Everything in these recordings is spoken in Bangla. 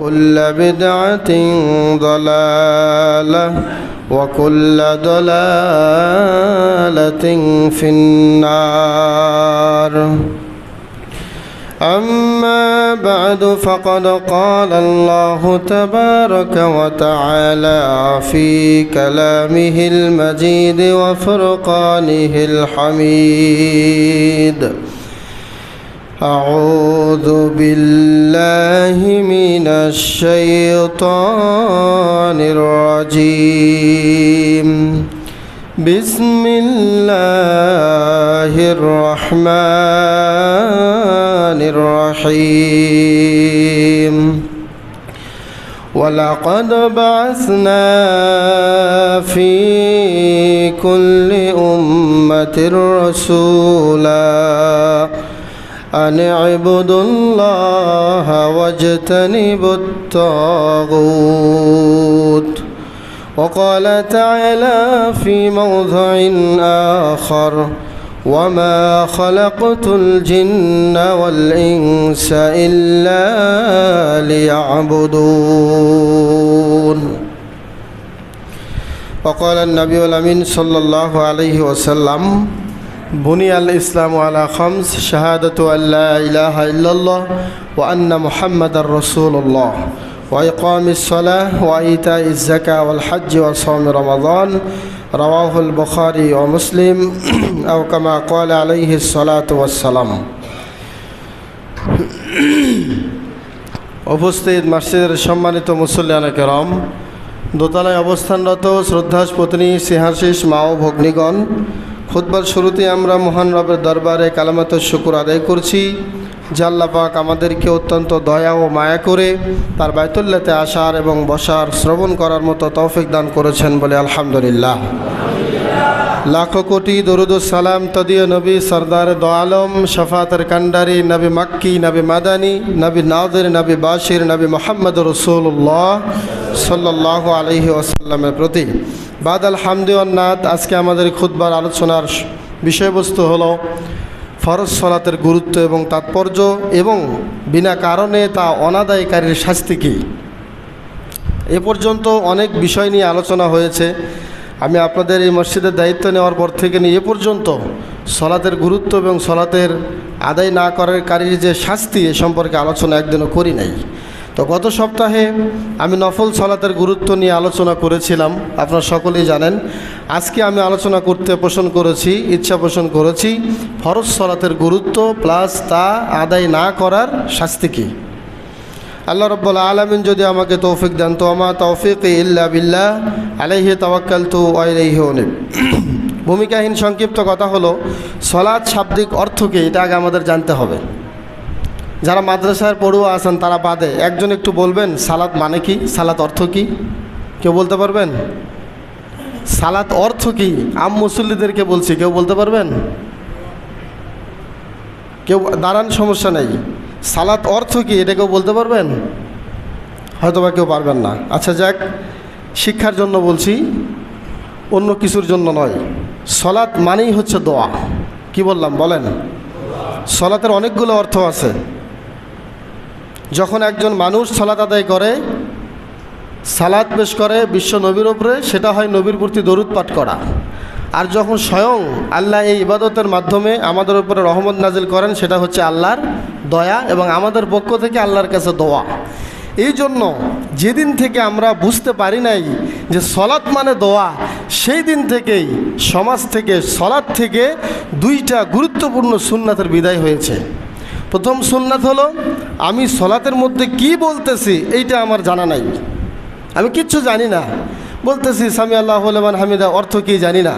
كل بدعة ضلالة وكل ضلالة في النار. أما بعد فقد قال الله تبارك وتعالى في كلامه المجيد وفرقانه الحميد. أعوذ بالله من الشيطان الرجيم. بسم الله الرحمن الرحيم. ولقد بعثنا في كل أمة رسولا أن اعبدوا الله واجتنبوا الطاغوت. وقال تعالى في موضع آخر وما خلقت الجن والإنس إلا ليعبدون. وقال النبي الأمين صلى الله عليه وسلم بني الإسلام على خمس شهادة أن لا إله إلا الله وأن محمد رسول الله وإقام الصلاة وإيتاء الزكاة والحج وصوم رمضان رواه البخاري ومسلم أو كما قال عليه الصلاة والسلام উপস্থিত মসজিদের সম্মানিত মুসল্লিয়ানা কেরম দোতলায় অবস্থানরত শ্রদ্ধাস পত্নী সিংহাশিস মা ও ভগ্নিগণ খুতবার শুরুতে আমরা মহান রবের দরবারে কালামাত শুকুর আদায় করছি। পাক আমাদেরকে অত্যন্ত দয়া ও মায়া করে তার বাইতুল্লাতে আসার এবং বসার, শ্রবণ করার মতো তৌফিক দান করেছেন বলে আলহামদুলিল্লাহ। লাখো কোটি দরুদ সালাম তদীয় নবী সরদার আলম, শফাতের কান্ডারি নবী মাক্কি, নবী মাদানী, নবী নাদের নবী বাশির, নবী মোহাম্মদ রসুল্লাহ সাল্লাহ আলহি ওসাল্লামের প্রতি। বাদ আলহামদুল্নাথ আজকে আমাদের খুদবার আলোচনার বিষয়বস্তু হলো ফরজ সলাতের গুরুত্ব এবং তাৎপর্য এবং বিনা কারণে তা অনাদায়কারীর শাস্তি কী? এ পর্যন্ত অনেক বিষয় নিয়ে আলোচনা হয়েছে। আমি আপনাদের এই মসজিদের দায়িত্ব নেওয়ার পর থেকে নিয়ে এ পর্যন্ত সলাতের গুরুত্ব এবং সলাতের আদায় না করার কারীর যে শাস্তি এ সম্পর্কে আলোচনা একদিনও করি নাই। তো গত সপ্তাহে আমি নফল সলাতের গুরুত্ব নিয়ে আলোচনা করেছিলাম, আপনারা সকলেই জানেন। আজকে আমি আলোচনা করতে পোষণ করেছি, ইচ্ছা পোষণ করেছি, ফরজ সলাতের গুরুত্ব প্লাস তা আদায় না করার শাস্তি কী? আল্লাহ রব্বুল আলমিন যদি আমাকে তৌফিক দেন, তো আমার তৌফিক ইল্লা বিল্লাহ, আলাইহি তাওয়াক্কাল তু আলাইহি অনেক ভূমিকাহীন সংক্ষিপ্ত কথা হলো সলাদ শাব্দিক অর্থকে এটা আগে আমাদের জানতে হবে। যারা মাদ্রাসার পড়ুয়া আছেন, তারা বাদে। একজন একটু বলবেন, সালাত মানে কি? সালাদ অর্থ কি? কেউ বলতে পারবেন? সালাত অর্থ কি? আম মুসল্লিদেরকে বলছি, কেউ বলতে পারবেন? কেউ দাঁড়ান, সমস্যা নেই। সালাত অর্থ কি? এটা কেউ বলতে পারবেন? হয়তো বা কেউ পারবেন না। আচ্ছা যাক, শিক্ষার জন্য বলছি, অন্য কিছুর জন্য নয়। সলাৎ মানেই হচ্ছে দোয়া। কি বললাম? বলেন। সলাতের অনেকগুলো অর্থ আছে। যখন একজন মানুষ সলাত আদায় করে সালাদ পেশ করে বিশ্ব নবীর ওপরে সেটা হয় নবীর প্রতি দরুদ পাঠ করা। আর যখন স্বয়ং আল্লাহ এই ইবাদতের মাধ্যমে আমাদের উপরে রহমত নাজিল করেন, সেটা হচ্ছে আল্লাহর দয়া এবং আমাদের পক্ষ থেকে আল্লাহর কাছে দোয়া। এই জন্য যেদিন থেকে আমরা বুঝতে পারি নাই যে সলাৎ মানে দোয়া, সেই দিন থেকেই সমাজ থেকে সলাৎ থেকে দুইটা গুরুত্বপূর্ণ সুন্নাতের বিদায় হয়েছে। প্রথম সুন্নাত হলো আমি সলাতের মধ্যে কি বলতেছি, এইটা আমার জানা নাই। আমি কিচ্ছু জানি না। বলতেছি সামি আল্লাহ হলমান হামিদা অর্থ কি জানি না।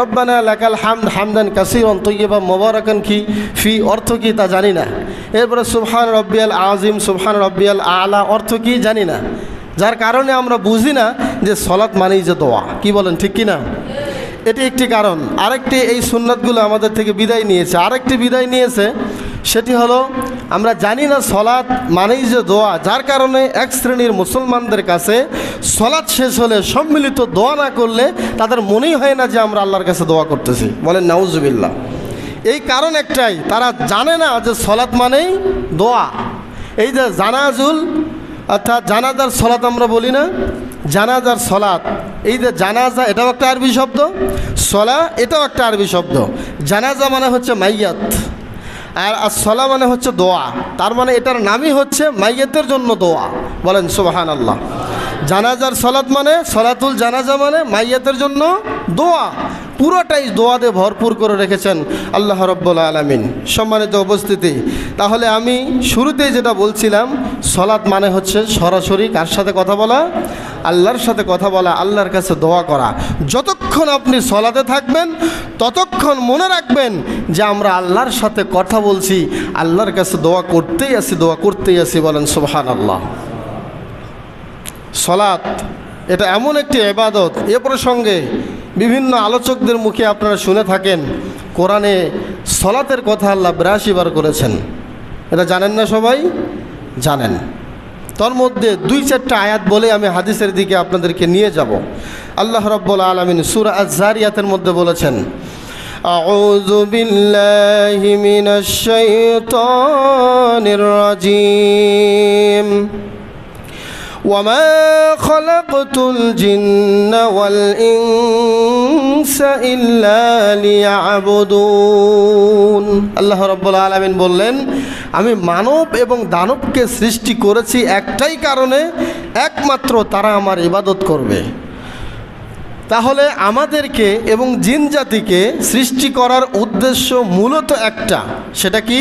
রব্বানা লাকাল হামদ হামদান কাসিরন তৈবা মোবারকান কি ফি অর্থ কি তা জানি না। এরপরে, সুবহান রব্বিয়াল আজিম সুবহান রব্বিয়াল আলা অর্থ কি জানি না। যার কারণে আমরা বুঝি না যে সলাৎ মানেই যে দোয়া। কি বলেন, ঠিক কি না এটি একটি কারণ। আরেকটি এই সুন্নাতগুলো আমাদের থেকে বিদায় নিয়েছে। আরেকটি বিদায় নিয়েছে সেটি হলো, আমরা জানি না সলাৎ মানেই যে দোয়া, যার কারণে এক শ্রেণির মুসলমানদের কাছে সলাৎ শেষ হলে সম্মিলিত দোয়া না করলে তাদের মনেই হয় না যে আমরা আল্লাহর কাছে দোয়া করতেছি। বলেন, নাউজুবিল্লাহ। এই কারণ একটাই, তারা জানে না যে সলাৎ মানেই দোয়া। এই যে জানাজুল, অর্থাৎ জানাজার সলাত আমরা বলি না, জানাজার সলাত এই যে জানাজা, এটাও একটা আরবি শব্দ, সলা, এটাও একটা আরবি শব্দ। জানাজা মানে হচ্ছে মাইয়াত। আর আর সলা মানে হচ্ছে দোয়া। তার মানে এটার নামই হচ্ছে মাইয়েতের জন্য দোয়া। বলেন সুবাহান আল্লাহ জানাজার সলাত মানে সলাতুল জানাজা মানে মাইয়াতের জন্য দোয়া। পুরোটাই দোয়াতে ভরপুর করে রেখেছেন আল্লাহ রব্বুল আলমিন। সম্মানিত উপস্থিতি, তাহলে আমি শুরুতেই যেটা বলছিলাম সলাৎ মানে হচ্ছে সরাসরি কার সাথে কথা বলা? আল্লাহর সাথে কথা বলা, আল্লাহর কাছে দোয়া করা। যতক্ষণ আপনি সলাতে থাকবেন, ততক্ষণ মনে রাখবেন যে আমরা আল্লাহর সাথে কথা বলছি, আল্লাহর কাছে দোয়া করতেই আসি দোয়া করতেই আসি বলেন সুবহান আল্লাহ সলাৎ, এটা এমন একটি এবাদত এ প্রসঙ্গে বিভিন্ন আলোচকদের মুখে আপনারা শুনে থাকেন, কোরআনে সলাতের কথা আল্লাহ বিরাশি বার করেছেন। এটা জানেন না সবাই? জানেন। তোর মধ্যে দুই চারটা আয়াত বলে আমি হাদিসের দিকে আপনাদেরকে নিয়ে যাব আল্লাহ রব্বুল আলমিন সুরা আজারিয়াতের মধ্যে বলেছেন أعوذ بالله من الشيطان الرجيم وما خلقت الجن والإنس إلا ليعبدون আল্লাহ রব্বুল আলমিন বললেন আমি মানব এবং দানবকে সৃষ্টি করেছি একটাই কারণে, একমাত্র তারা আমার ইবাদত করবে। তাহলে আমাদেরকে এবং জিন জাতিকে সৃষ্টি করার উদ্দেশ্য মূলত একটা, সেটা কি?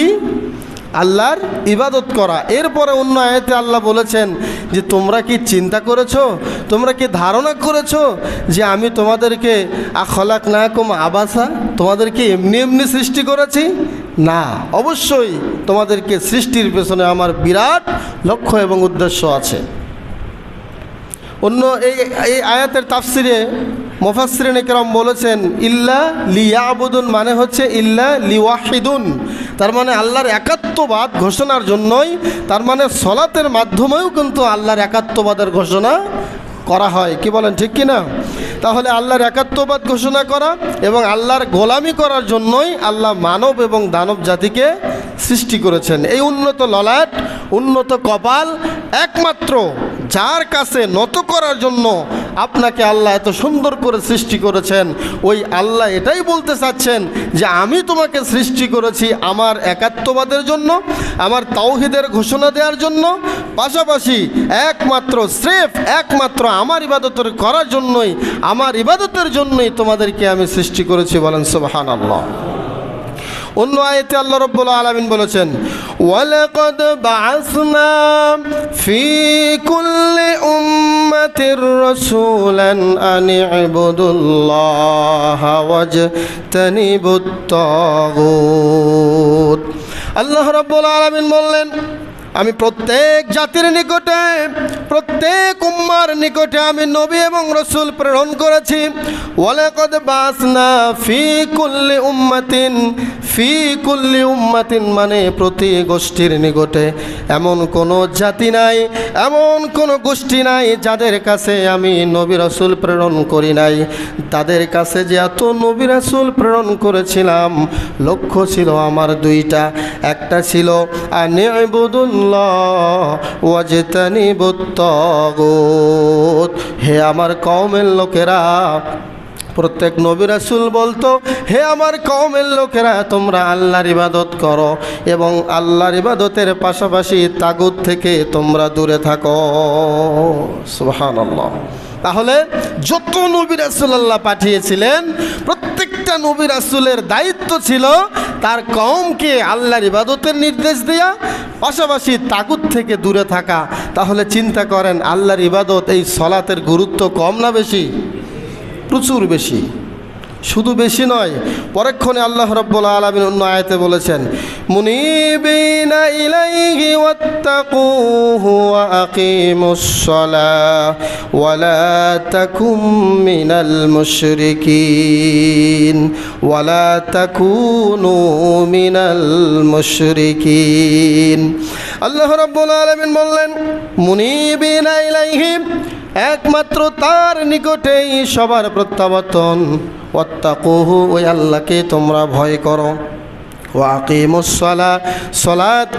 আল্লাহর ইবাদত করা। এরপরে অন্য আয়াতে আল্লাহ বলেছেন যে, তোমরা কি চিন্তা করেছ? তোমরা কি ধারণা করেছ যে আমি তোমাদেরকে আখলাক না কম আবাসা তোমাদেরকে এমনি এমনি সৃষ্টি করেছি? না, অবশ্যই তোমাদেরকে সৃষ্টির পেছনে আমার বিরাট লক্ষ্য এবং উদ্দেশ্য আছে। অন্য এই এই আয়াতের তাফসিরে মোফাসরিন একরম বলেছেন, ইল্লা লিয়াবুদুন মানে হচ্ছে, ইল্লা লিওয়াহিদুন তার মানে আল্লাহর একাত্মবাদ ঘোষণার জন্যই, তার মানে সলাতের মাধ্যমেও কিন্তু আল্লাহর একাত্মবাদের ঘোষণা করা হয়। কি বলেন, ঠিক কি না তাহলে আল্লাহর একাত্মবাদ ঘোষণা করা এবং আল্লাহর গোলামি করার জন্যই আল্লাহ মানব এবং দানব জাতিকে সৃষ্টি করেছেন। এই উন্নত ললাট, উন্নত কপাল একমাত্র যার কাছে নত করার জন্য আপনাকে আল্লাহ এত সুন্দর করে সৃষ্টি করেছেন। ওই আল্লাহ এটাই বলতে চাচ্ছেন যে আমি তোমাকে সৃষ্টি করেছি আমার একাত্মবাদের জন্য, আমার তাওহিদের ঘোষণা দেওয়ার জন্য, পাশাপাশি একমাত্র স্রেফ, একমাত্র আমার ইবাদতের করার জন্যই, আমার ইবাদতের জন্যই তোমাদেরকে আমি সৃষ্টি করেছি বলেন সুবহান আল্লাহ অন্য আয়তে আল্লাহ রব্বুল আলমিন বলেছেন ওয়ালাকাদ বাআসনা ফি কুল্লি উম্মাতির রাসূলান আন ইবুদুল্লাহ ওয়াজতানিবুত তাগুত আল্লাহ রব্বুল আলমিন বললেন, আমি প্রত্যেক জাতির নিকটে প্রত্যেক উম্মার নিকটে আমি নবী এবং রসুল প্রেরণ করেছি। ওয়ালাকদ বাসনা ফি কুল্লি উম্মাতিন, ফি কুল্লি উম্মাতিন মানে প্রতি গোষ্ঠীর নিকটে। এমন কোনো জাতি নাই, এমন কোনো গোষ্ঠী নাই যাদের কাছে আমি নবী রসুল প্রেরণ করি নাই। তাদের কাছে যে এত নবী রসুল প্রেরণ করেছিলাম, লক্ষ্য ছিল আমার দুইটা। একটা ছিল আনিবুদুল্লাহ ওয়াজতানিবুত্তাগুত হে আমার কওমের লোকেরা, প্রত্যেক নবী রাসুল বলতো, হে আমার কওমের লোকেরা, তোমরা আল্লাহর ইবাদত করো এবং আল্লাহর ইবাদতের পাশাপাশি তাগুত থেকে তোমরা দূরে থাকো। সুবহানাল্লাহ। তাহলে যত নবী রাসূল আল্লাহ পাঠিয়েছিলেন, প্রত্যেকটা নবী রাসূলের দায়িত্ব ছিল তার কমকে আল্লাহর ইবাদতের নির্দেশ দেয়া, পাশাপাশি তাকুত থেকে দূরে থাকা। তাহলে চিন্তা করেন, আল্লাহর ইবাদত এই সলাতের গুরুত্ব কম না বেশি? প্রচুর বেশি। শুধু বেশি নয়, পরক্ষণে আল্লাহ রব্বুল আলমিন অন্য আয়তে বলেছেন, মুনিবিনা আল্লাহ রব্বুল আলমিন বললেন, মুনিবিনা ইলাইহি একমাত্র তার নিকটেই সবার প্রত্যাবর্তন। অত্যাকুহু ওই আল্লাহকে তোমরা ভয় করো।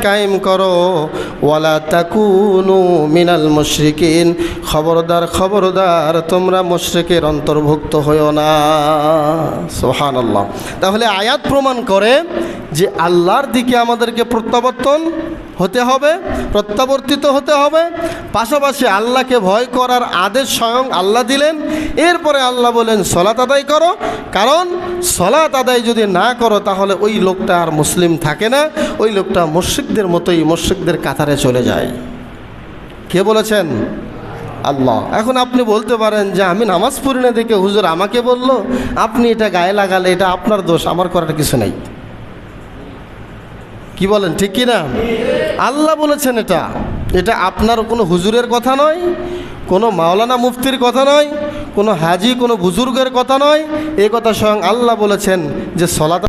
কায়েম করো। ওয়ালা মিনাল খবরদার খবরদার, তোমরা মুশরিকের অন্তর্ভুক্ত হইও না। সোহান আল্লাহ তাহলে আয়াত প্রমাণ করে যে আল্লাহর দিকে আমাদেরকে প্রত্যাবর্তন হতে হবে, প্রত্যাবর্তিত হতে হবে। পাশাপাশি আল্লাহকে ভয় করার আদেশ স্বয়ং আল্লাহ দিলেন। এরপরে আল্লাহ বলেন, সলাত আদায় করো। কারণ সলাত আদায় যদি না করো, তাহলে ওই লোকটা আর মুসলিম থাকে না। ওই লোকটা মুশ্রিকদের মতোই মুশ্রিকদের কাতারে চলে যায়। কে বলেছেন? আল্লাহ। এখন আপনি বলতে পারেন যে, আমি নামাজ পড়ি না দেখে হুজুর আমাকে বলল, আপনি এটা গায়ে লাগালে এটা আপনার দোষ, আমার করার কিছু নেই। কি বলেন, ঠিক কি না আল্লাহ বলেছেন এটা। এটা আপনার কোনো হুজুরের কথা নয়, কোনো মাওলানা মুফতির কথা নয় কোনো হাজি কোনো বুজুর্গের কথা নয় এ কথা স্বয়ং আল্লাহ বলেছেন যে সলাত